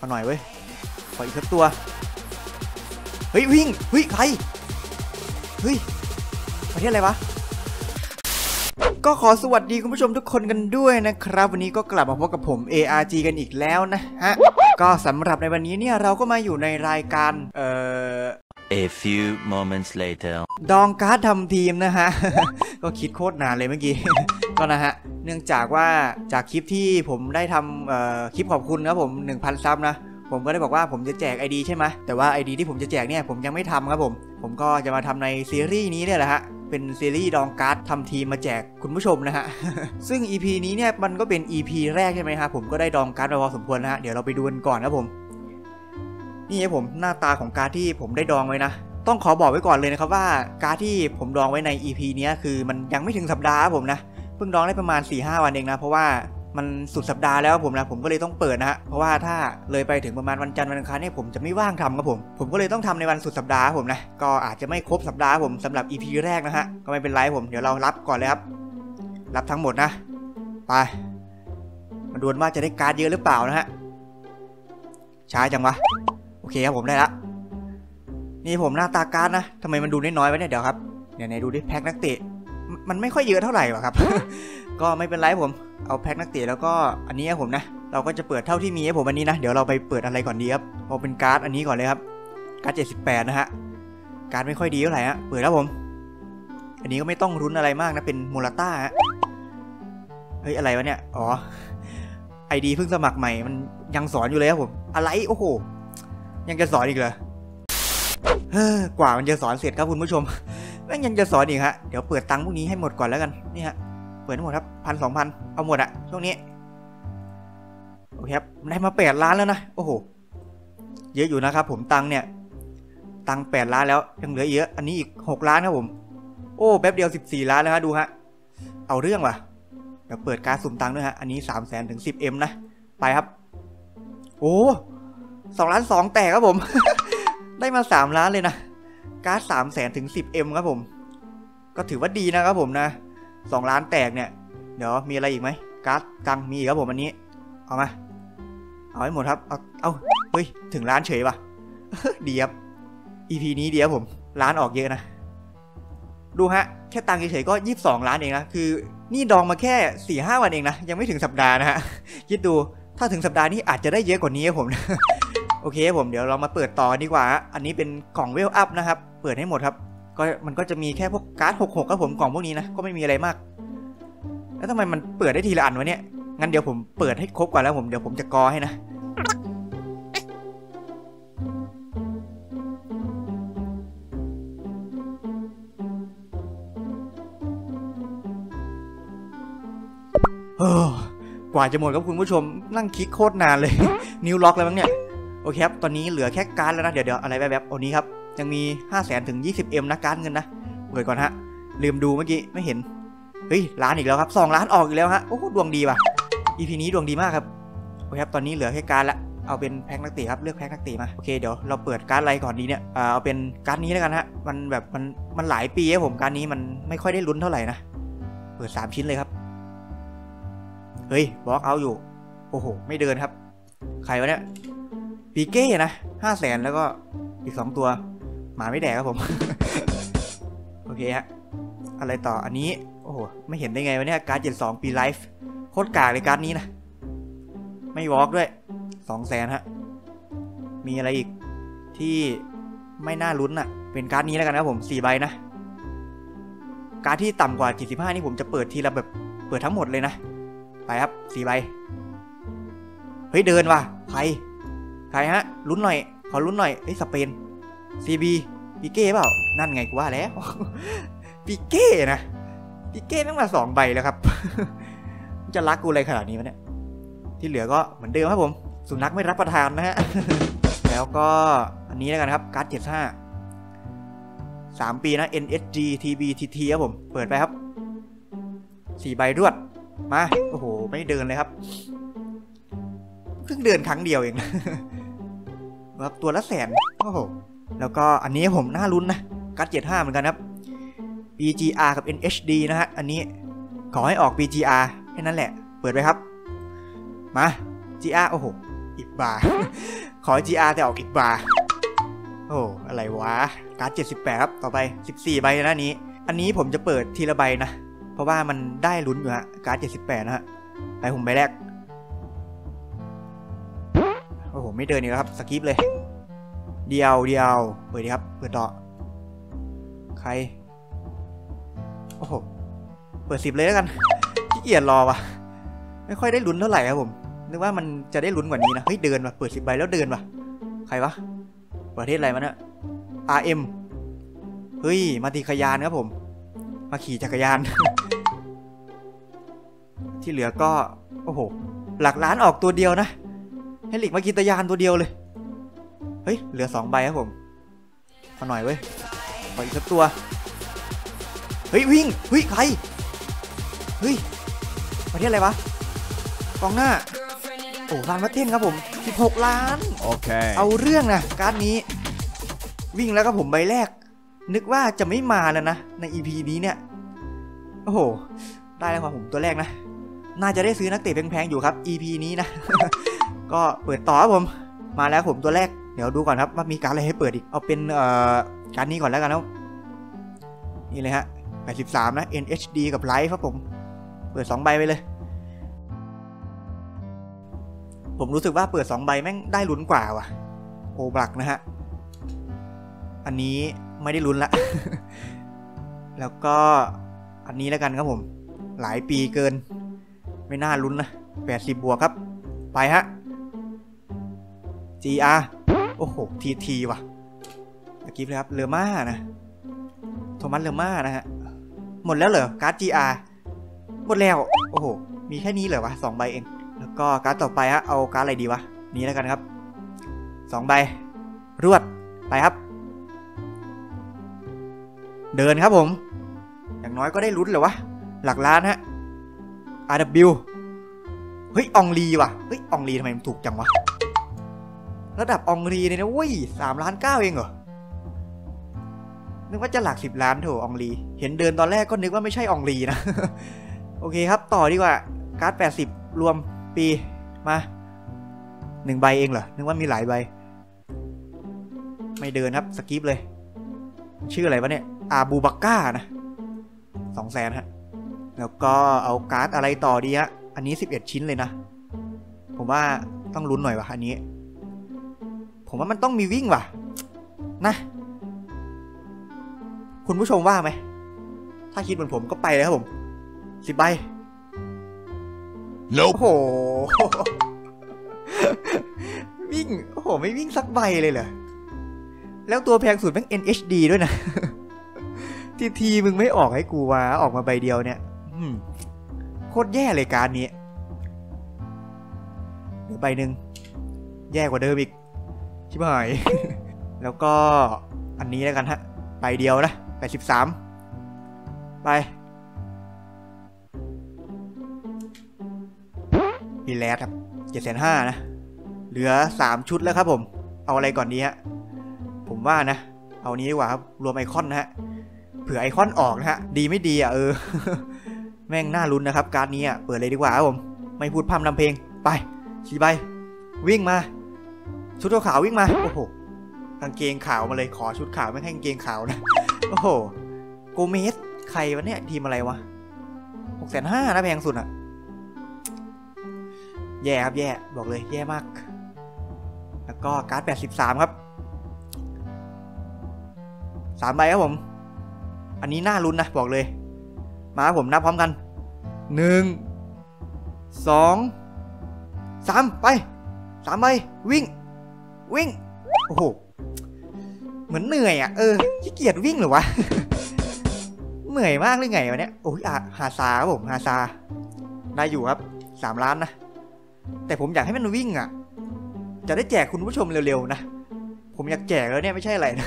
เอาหน่อยเว้ยขออีกสักตัว เฮ้ยวิ่งเฮ้ยใครเฮ้ยประเทศอะไรวะก็ขอสวัสดีคุณผู้ชมทุกคนกันด้วยนะครับ วันนี้ก็กลับมาพบกับผม ARG กันอีกแล้วนะฮะ ก็สำหรับในวันนี้เนี่ยเราก็มาอยู่ในรายการ เอ่อ A few moments later. ดองการ์ดทำทีมนะฮะ ก็คิดโคตรนานเลยเมื่อกี้ ก็นะฮะ เนื่องจากว่าจากคลิปที่ผมได้ทำคลิปขอบคุณครับผม 1,000 ซับนะ ผมก็ได้บอกว่าผมจะแจก ID ใช่ไหมแต่ว่า ID ที่ผมจะแจกเนี่ยผมยังไม่ทำครับผม ผมก็จะมาทำในซีรีส์นี้เนี่ยแหละฮะเป็นซีรีส์ดองการ์ดทำทีมมาแจกคุณผู้ชมนะฮะ ซึ่ง EP นี้เนี่ยมันก็เป็น EP แรกใช่ไหมฮะผมก็ได้ดองการ์ดมาพอสมควรนะฮะ เดี๋ยวเราไปดูกันก่อนครับผม นี่ครับผมหน้าตาของการ์ดที่ผมได้ดองไว้นะ ต้องขอบอกไว้ก่อนเลยนะครับว่าการ์ดที่ผมดองไว้ใน EP เนี้ยคือมันยังไม่ถึงสัปดาห์ครับผมนะ พิ่งดองได้ประมาณ4-5วันเองนะ เพราะว่ามันสุดสัปดาห์แล้วผมนะผมก็เลยต้องเปิดนะฮะเพราะว่าถ้าเลยไปถึงประมาณวันจันทร์วันอังคารเนี่ยผมจะไม่ว่างทำครับผม ผมก็เลยต้องทำในวันสุดสัปดาห์ผมนะก็อาจจะไม่ครบสัปดาห์ผมสำหรับ EP แรกนะฮะก็ไม่เป็นไรผมเดี๋ยวเรารับก่อนเลยครับรับทั้งหมดนะไปมาดูกันว่าจะได้การ์ดเยอะหรือเปล่านะฮะช้าจังวะโอเคครับผมได้ละนี่ผมหน้าตาการ์ดนะทำไมมันดูน้อยๆไว้เนี่ยเดี๋ยวครับเนี่ยไหนดูดิแพ็คนักเตะ มันไม่ค่อยเยอะเท่าไหร่หรอครับ ก็ไม่เป็นไรผมเอาแพ็คนักเตะแล้วก็อันนี้ผมนะ เราก็จะเปิดเท่าที่มีครับผมอันนี้นะ เดี๋ยวเราไปเปิดอะไรก่อนดีครับเอาเป็นการ์ดอันนี้ก่อนเลยครับ การ์ด78นะฮะ การ์ดไม่ค่อยดีเท่าไหร่ฮะ เปิดแล้วผม อันนี้ก็ไม่ต้องรุนอะไรมากนะ เป็นมูลต้าฮะ เฮ้ยอะไรวะเนี่ย อ๋อ ไอดีเพิ่งสมัครใหม่ มันยังสอนอยู่เลยครับผม อะไร โอ้โห ยังจะสอนอีกเหรอเฮ้อกว่ามันจะสอนเสร็จครับคุณผู้ชม ม่งยังจะสอนอีกฮะ เดี๋ยวเปิดตังค์พวกนี้ให้หมดก่อนแล้วกัน นี่ฮะ เปิดทั้งหมดครับพันสองพันเอาหมดอะช่วงนี้ โอเคครับ ได้มาแปดล้านแล้วนะ โอ้โห เยอะอยู่นะครับผมตังค์เนี่ย ตังค์แปดล้านแล้วยังเหลือเยอะ อันนี้อีกหกล้านครับผม โอ้แป๊บเดียวสิบสี่ล้านแล้วฮะดูฮะ เอาเรื่องว่ะ เดี๋ยวเปิดการสุ่มตังค์ด้วยฮะ อันนี้สามแสนถึงสิบเอ็มนะ ไปครับ โอ้สองล้านสองแตกครับผม ได้มา3ล้านเลยนะ การ์ดสามแสนถึง 10M ครับผม ก็ถือว่าดีนะครับผมนะ2ล้านแตกเนี่ย เดี๋ยวมีอะไรอีกไหมการ์ดตังมีครับผมอันนี้ เอามา เอาให้หมดครับ เอาเอาเฮ้ย ถึงล้านเฉยปะดีครับ EP นี้ดีครับผม ล้านออกเยอะนะ ดูฮะ แค่ตังเฉยๆก็22ล้านเองนะ คือ นี่ดองมาแค่4-5วันเองนะ ยังไม่ถึงสัปดาห์นะฮะ คิดดู ถ้าถึงสัปดาห์นี้อาจจะได้เยอะกว่านี้ครับผม โอเคผมเดี๋ยวเรามาเปิดต่อนดีกว่า อันนี้เป็นกล่องเวลอัพนะครับ เปิดให้หมดครับ ก็มันก็จะมีแค่พวกการ์ด66ครับผมกล่องพวกนี้นะ ก็ไม่มีอะไรมาก แล้วทำไมมันเปิดได้ทีละอันวะเนี่ย งั้นเดี๋ยวผมเปิดให้ครบก่อนแล้วผมเดี๋ยวผมจะกอให้นะเออกว่าจะหมดครับคุณผู้ชมนั่งคลิกโคตรนานเลย นิ้วล็อกแล้วมั้งเนี่ย โอเคครับ ตอนนี้เหลือแค่การแล้วนะ เดี๋ยวเดี๋ยวอะไรแบบๆโอ้นี้ครับ ยังมี 5 0 0แสนถึง 20M นะการเงินนะ เปิดก่อนฮะ ลืมดูเมื่อกี้ ไม่เห็น เฮ้ย ล้านอีกแล้วครับ2ล้านออกอีกแล้วฮะ โอ้โห ดวงดีว่ะ EP นี้ดวงดีมากครับ โอเคครับ ตอนนี้เหลือแค่การละ เอาเป็นแพ็คนักเตะครับ เลือกแพ็คนักเตะมา โอเค เดี๋ยวเราเปิดการ์ดอะไรก่อนดีเนี่ย เอาเป็นการ์ดนี้แล้วกันฮะ มันแบบมันมันหลายปีครับผมการ์ดนี้มันไม่ค่อยได้ลุ้นเท่าไหร่นะ เปิด 3 ชิ้นเลยครับ เฮ้ยบล็อกเอาอยู่ โอ้โห ไม่เดินครับ ใครวะเนี่ย ปีเก้นะห้าแสนแล้วก็อีกสองตัว หมาไม่แดกครับผม โอเคฮะ อะไรต่ออันนี้ โอ้โห ไม่เห็นได้ไงวะเนี่ยการ์ดเจ็ดสองปีไลฟ์โคตรกากเลยการ์ดนี้นะ ไม่วอล์กด้วยสองแสนฮะ มีอะไรอีกที่ไม่น่าลุ้นอะ่ะ เป็นการ์ดนี้แล้วกันครับผมสี่ใบนะ การ์ดที่ต่ำกว่า 75 นี่ผมจะเปิดทีละแบบเปิดทั้งหมดเลยนะ ไปครับสี่ใบ เฮ้ยเดินว่ะใคร ใครฮะ ลุ้นหน่อย ขอลุ้นหน่อยเฮ้สเปน CB ปิเก้เปล่า นั่นไงกูว่าแล้วปิเก้นะปิเก้ต้องมาสองใบแล้วครับ จะรักกูอะไรขนาดนี้วะเนี่ย ที่เหลือก็เหมือนเดิมครับผม สุนัขไม่รับประทานนะฮะ แล้วก็อันนี้แล้วกันครับ การ์ดเจ็ดห้าสามปีนะ NSG TB TT ครับผม เปิดไปครับสี่ใบรวด มา โอ้โห ไม่เดินเลยครับ เพิ่งเดินครั้งเดียวเอง ครับตัวละแสนโอ้โหแล้วก็อันนี้ผมน่าลุ้นนะกัดเจ็ดห้าเหมือนกันครับ BGR กับ NHD นะฮะอันนี้ขอให้ออก BGR แค่นั้นแหละ เปิดไปครับ มา GR โอ้โหอีกบาร์ขอ GR แต่ออกอีกบาร์โอ้อะไรวะ การ์ด78 ครับต่อไป 14 ใบนะนนี้ อันนี้ผมจะเปิดทีละใบนะ เพราะว่ามันได้ลุ้นอยู่ฮะการ์ด78 นะฮะไปผมใบแรก โอ้โหไม่เดินอีกแล้วครับสกิปเลย เดียวเดียวเปิดดีครับ เปิดต่อ ใคร โอ้โห เปิดสิบเลยแล้วกันขี้เกียจรอวะไม่ค่อยได้ลุ้นเท่าไหร่ครับผม นึกว่ามันจะได้ลุ้นกว่านี้นะ เฮ้ยเดินว่ะ เปิดสิบใบแล้วเดินว่ะ ใครวะ ประเทศอะไรมันอะ RM เฮ้ย มาตีขยานครับผม มาขี่จักรยาน ที่เหลือก็ โอ้โห หลักล้านออกตัวเดียวนะ ให้หลิกมากีตยานตัวเดียวเลย เฮ้ย เหลือสองใบครับผมมาหน่อยเว้ยขออีกสักตัว เฮ้ย วิ่งเฮ้ยใคร เฮ้ยประเทศอะไรวะกองหน้า โอ้ฟานวัตเทนครับผม 16 ล้าน Okay. เอาเรื่องนะการ์ดนี้ วิ่งแล้วก็ผมใบแรก นึกว่าจะไม่มาแล้วนะ ใน EP นี้เนี่ย โอ้โห ได้แล้วครับผมตัวแรกนะ น่าจะได้ซื้อนักเตะแพงๆอยู่ครับ EP นี้นะ ก็เปิดต่อครับผม มาแล้วผมตัวแรก เดี๋ยวดูก่อนครับว่ามีการอะไรให้เปิดอีก เอาเป็นเอ่อการนี้ก่อนแล้วกันนะนี่เลยฮะ 83 นะ NHD กับไลฟ์ครับผม เปิด 2 ใบไปเลย ผมรู้สึกว่าเปิด 2 ใบแม่งได้ลุ้นกว่าว่ะ โอบลักนะฮะ อันนี้ไม่ได้ลุ้นละ แล้วก็อันนี้แล้วกันครับผม หลายปีเกิน ไม่น่าลุ้นนะ 80 บวกครับ ไปฮะ GR โอ้โห TT ว่ะตะกี้เลยครับเลอม่านะ โทมัสเลอม่านะฮะ หมดแล้วเหรอ การ์ด GR หมดแล้ว โอ้โห มีแค่นี้เหรอวะสองใบเอง แล้วก็การ์ดต่อไปฮะ เอาการ์ดอะไรดีวะ นี้แล้วกันครับสองใบ รวด ไปครับ เดินครับผม อย่างน้อยก็ได้ลุ้นเหรอวะ หลักล้านฮะ RW เฮ้ย อองลีว่ะ เฮ้ย อองลีทำไมมันถูกจังวะ ระดับอองลีเนี่ยนะเว้ยสามล้านเก้าเองเหรอ นึกว่าจะหลักสิบล้านโถอองลีเห็นเดินตอนแรกก็นึกว่าไม่ใช่อองลีนะ โอเคครับ ต่อดีกว่า การ์ดแปดสิบรวมปีมาหนึ่งใบเองเหรอ นึกว่ามีหลายใบ ไม่เดินครับ สกิปเลย ชื่ออะไรวะเนี่ย อาบูบักก้านะสองแสนฮะ แล้วก็เอาการ์ดอะไรต่อดีฮะ อันนี้11ชิ้นเลยนะ ผมว่าต้องลุ้นหน่อยวะอันนี้ ผมว่ามันต้องมีวิ่งว่ะ นะ คุณผู้ชมว่าไหม ถ้าคิดเหมือนผมก็ไปเลยครับผมสิบใบ Nope. โอ้โห วิ่ง โอ้โห ไม่วิ่งสักใบเลยเหรอ แล้วตัวแพงสุดแม่ง NHD ด้วยนะ ทีทีมึงไม่ออกให้กูวะออกมาใบเดียวเนี่ยอืมโคตรแย่เลยการนี้เหลือใบหนึ่งแย่กว่าเดิมอีก ชิบหาย แล้วก็อันนี้แล้วกันฮะใบเดียวนะแปสิบสามไปมีแลดครับเจ็ดแสนห้านะ เหลือสามชุดแล้วครับผม เอาอะไรก่อนดีฮะ ผมว่านะ เอานี้ดีกว่าครับ รวมไอคอนนะฮะ เผื่อไอคอนออกนะฮะ ดีไม่ดีอะเออ แม่งน่าลุ้นนะครับ การดนี้อะ เปิดเลยดีกว่าครับผม ไม่พูดพร่ำทำเพลง ไปขี่ใบ วิ่งมา ชุดขาววิ่งมา โอ้โหกางเกงขาวมาเลยขอชุดขาวไม่ให้กางเกงขาวนะ โอ้โหโกเมสใครวะเนี่ยทีมอะไรวะหกแสนห้านะแพงสุดอะแย่ครับแย่บอกเลยแย่มาก แล้วก็การ์ด83ครับสามใบครับผม อันนี้น่าลุ้นนะบอกเลย มาครับผมนับพร้อมกันหนึ่งสองสามไปสามใบวิ่ง วิ่ง โอ้โห เหมือนเหนื่อยอะ เออขี้เกียจวิ่งหรือวะ เหนื่อยมากหรือไงวะเนี่ย โอ้ยอะฮาซาครับผมฮาซา ได้อยู่ครับสามล้านนะ แต่ผมอยากให้มันวิ่งอะ จะได้แจกคุณผู้ชมเร็วๆนะ ผมอยากแจกแล้วเนี่ยไม่ใช่อะไรนะ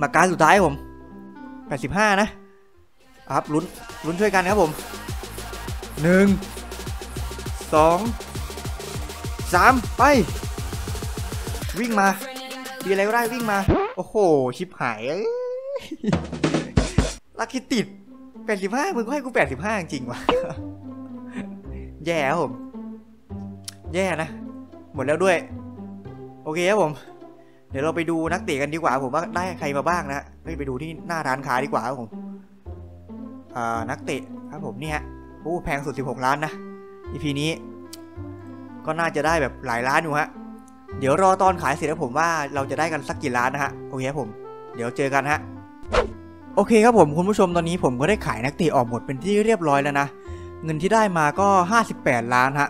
มาการสุดท้ายผม85นะเอานะครับลุ้นลุ้นช่วยกันครับผม1 2 3ไป วิ่งมาดีอะไรก็ได้วิ่งมา โอ้โห ชิบหายลักคิดติด85มึงก็ให้กู85จริงวะแย่ครับผม แย่นะ หมดแล้วด้วย โอเคครับผม เดี๋ยวเราไปดูนักเตะกันดีกว่า ผมว่าได้ใครมาบ้างนะไปดูที่หน้าร้านค้าดีกว่าครับผมนักเตะครับผมนี่ฮะโอ้แพงสุด 16 ล้านนะ EP นี้ ก็น่าจะได้แบบหลายล้านอยู่ฮะ เดี๋ยวรอตอนขายเสร็จแล้วผมว่าเราจะได้กันสักกี่ล้านนะฮะโอเคครับผมเดี๋ยวเจอกันฮะโอเคครับผมคุณผู้ชมตอนนี้ผมก็ได้ขายนักเตะออกหมดเป็นที่เรียบร้อยแล้วนะเงินที่ได้มาก็ 58 ล้านฮะ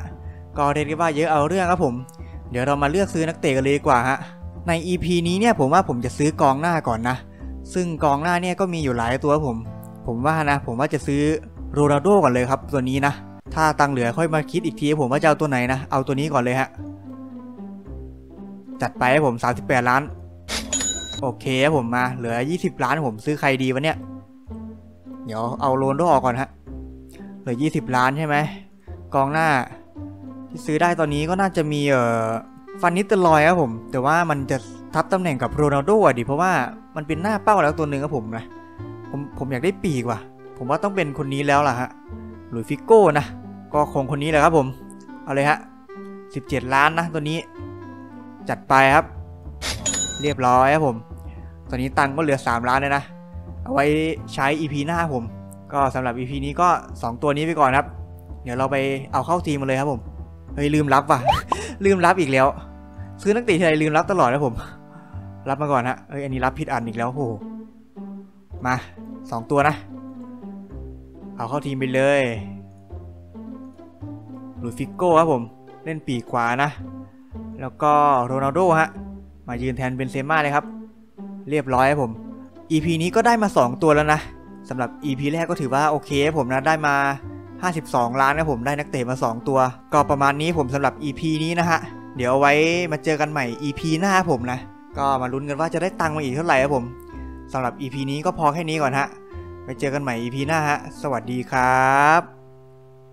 ก็เรียกว่าเยอะเอาเรื่องครับผม เดี๋ยวเรามาเลือกซื้อนักเตะกันเลยดีกว่าฮะใน EP นี้เนี่ยผมว่าผมจะซื้อกองหน้าก่อนนะ ซึ่งกองหน้าเนี่ยก็มีอยู่หลายตัวผม ผมว่านะ ผมว่าจะซื้อโรนัลโดก่อนเลยครับตัวนี้นะ ถ้าตังเหลือค่อยมาคิดอีกทีผมว่าจะเอาตัวไหนนะ เอาตัวนี้ก่อนเลยฮะ จัดไปให้ผม 38 ล้าน โอเคครับผมมา เหลือ 20 ล้านผมซื้อใครดีวะเนี่ย เดี๋ยวเอาโรนลโดออกก่อนฮะ เหลือ 20 ล้านใช่ไหม กองหน้า ที่ซื้อได้ตอนนี้ก็น่าจะมีเอ่อฟันนิสเตอร์ลอยครับผม แต่ว่ามันจะทับตำแหน่งกับโรนัลโดอะดิ เพราะว่ามันเป็นหน้าเป้าแล้วตัวหนึ่งครับผมนะ ผมผมอยากได้ปีกว่ะ ผมว่าต้องเป็นคนนี้แล้วล่ะฮะ หลุยฟิโก้นะ ก็คงคนนี้แหละครับผม เอาเลยฮะ 17 ล้านนะตัวนี้ จัดไปครับ เรียบร้อยครับผม ตอนนี้ตังค์ก็เหลือ 3 ล้านเลยนะ เอาไว้ใช้ EP หน้าผม ก็สำหรับ EP นี้ก็ 2 ตัวนี้ไปก่อนครับ เดี๋ยวเราไปเอาเข้าทีมมาเลยครับผม เฮ้ยลืมรับว่ะ ลืมรับอีกแล้ว ซื้อนักเตะทีไรลืมรับตลอดนะผม รับมาก่อนฮะเอ้ยอันนี้รับผิดอันอีกแล้วโอ้โหมาสองตัวนะ เอาเข้าทีมไปเลยหลุยฟิกโก้ครับผม เล่นปีกขวานะ แล้วก็โรนัลโดฮะ มายืนแทนเบนเซม่าเลยครับ เรียบร้อยครับผม EP นี้ก็ได้มา 2 ตัวแล้วนะสำหรับ EP แรกก็ถือว่าโอเคครับผมนะได้มา 52 ล้านนะผมได้นักเตะมา 2 ตัว ก็ประมาณนี้ผมสำหรับ EP นี้นะฮะ เดี๋ยวไว้มาเจอกันใหม่ EP หน้าครับผมนะ ก็มาลุ้นกันว่าจะได้ตังค์มาอีกเท่าไหร่ครับผมสำหรับ EP นี้ก็พอแค่นี้ก่อนฮะไปเจอกันใหม่ EP หน้าฮะ สวัสดีครับ